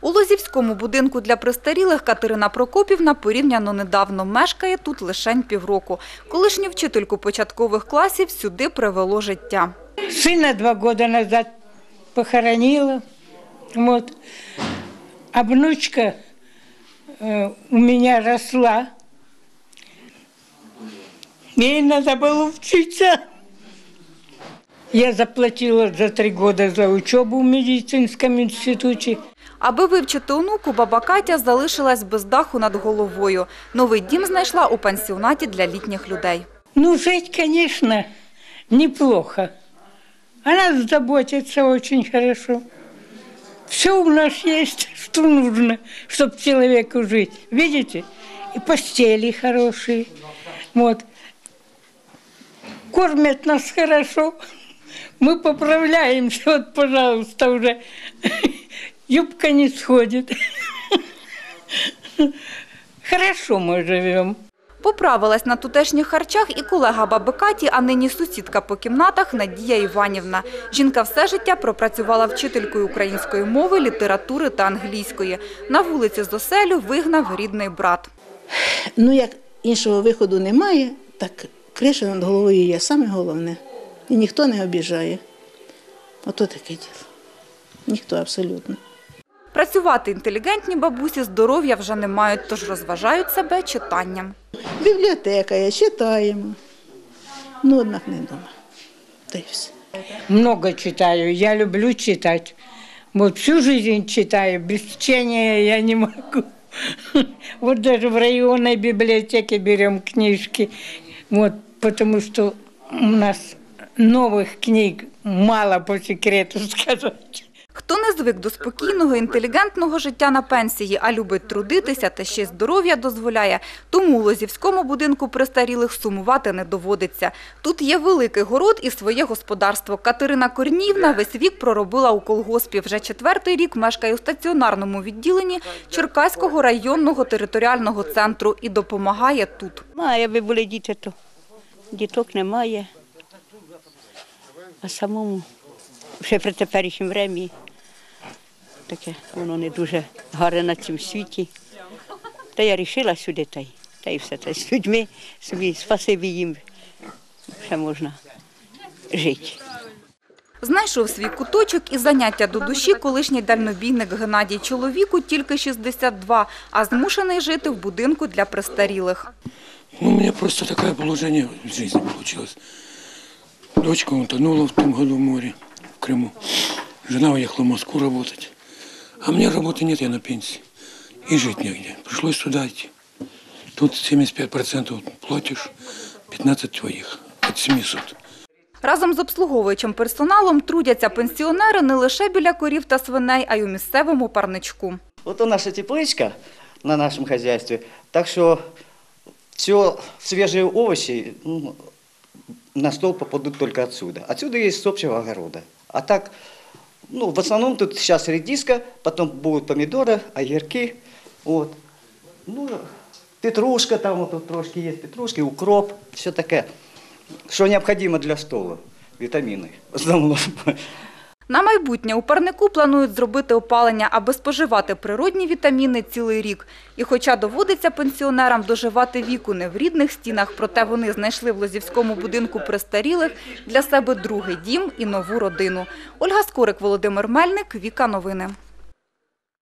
У Лозівському будинку для престарілих Катерина Прокопівна порівняно недавно мешкає тут лишень півроку. Колишню вчительку початкових класів сюди привело життя. Сына два года назад похоронила. Вот. А внучка э, у меня росла. Ей надо было учиться. Я заплатила за три года за учебу в медицинском институте. Аби вивчити онуку, баба Катя залишилась без даху над головою. Новий дім знайшла у пансіонаті для літніх людей. Ну, жить, конечно, неплохо. Она заботится очень хорошо. Все у нас есть, что нужно, чтобы человеку жить. Видите? И постели хорошие. Вот. Кормят нас хорошо. Мы поправляемся. Вот, пожалуйста, уже юбка не сходит. Хорошо мы живем. Поправилась на тутешніх харчах і колега баби Каті, а нині сусідка по кімнатах Надія Іванівна. Жінка все життя пропрацювала вчителькою української мови, літератури та англійської. На вулиці з оселю вигнав рідний брат. Ну, як іншого виходу немає, так криша над головою є саме головне. І ніхто не обіжає. Ото таке діло. Ніхто абсолютно. Працювати інтелігентні бабусі здоров'я вже не мають, тож розважають себе читанням. Бібліотека є, читаємо. Ну, однак не вдома. Та й все. Много читаю. Я люблю читать. Вот всю жизнь читаю. Без чтения я не могу. Вот даже в районной библиотеке берем книжки. Вот, потому что у нас новых книг мало по секрету сказать. Хто не звик до спокійного, інтелігентного життя на пенсії, а любить трудитися та ще здоров'я дозволяє, тому Лозівському будинку престарілих сумувати не доводиться. Тут є великий город і своє господарство. Катерина Корніївна весь вік проробила у колгоспі. Вже четвертий рік мешкає у стаціонарному відділенні Черкаського районного територіального центру і допомагає тут. Має, аби були діти, то діток немає. А самому ще при теперішньому времі таке воно не дуже гарне на цьому світі. Та я вирішила сюди та й, та й все. Та й з людьми собі спасибі їм ще можна жити. Знайшов свій куточок і заняття до душі колишній дальнобійник Геннадій чоловіку тільки 62, а змушений жити в будинку для престарілих. Ну, у меня просто такое положение в жизни получилось. Дочка утонула в том году в море, в Крыму. Жена уехала в Москву работать. А мне работы нет, я на пенсии. И жить негде. Пришлось сюда идти. Тут 75% платишь, 15 твоих. От 700. Разом з обслуговуючим персоналом трудяться пенсіонери не лише біля корів та свиней, а й у місцевому парничку. Вот у наша тепличка на нашем хозяйстве, так что все свежие овощи ну, на стол попадут только отсюда. Отсюда есть с общего огорода. А так, ну, в основном тут сейчас редиска, потом будут помидоры, огурки, вот. Ну, петрушка там вот тут трошки есть, петрушки, укроп, все такое, что необходимо для стола, витамины в основном. На майбутнє у парнику планують зробити опалення, аби споживати природні вітаміни цілий рік. І хоча доводиться пенсіонерам доживати віку не в рідних стінах, проте вони знайшли в Лозівському будинку престарілих для себе другий дім і нову родину. Ольга Скорик, Володимир Мельник, Віка Новини.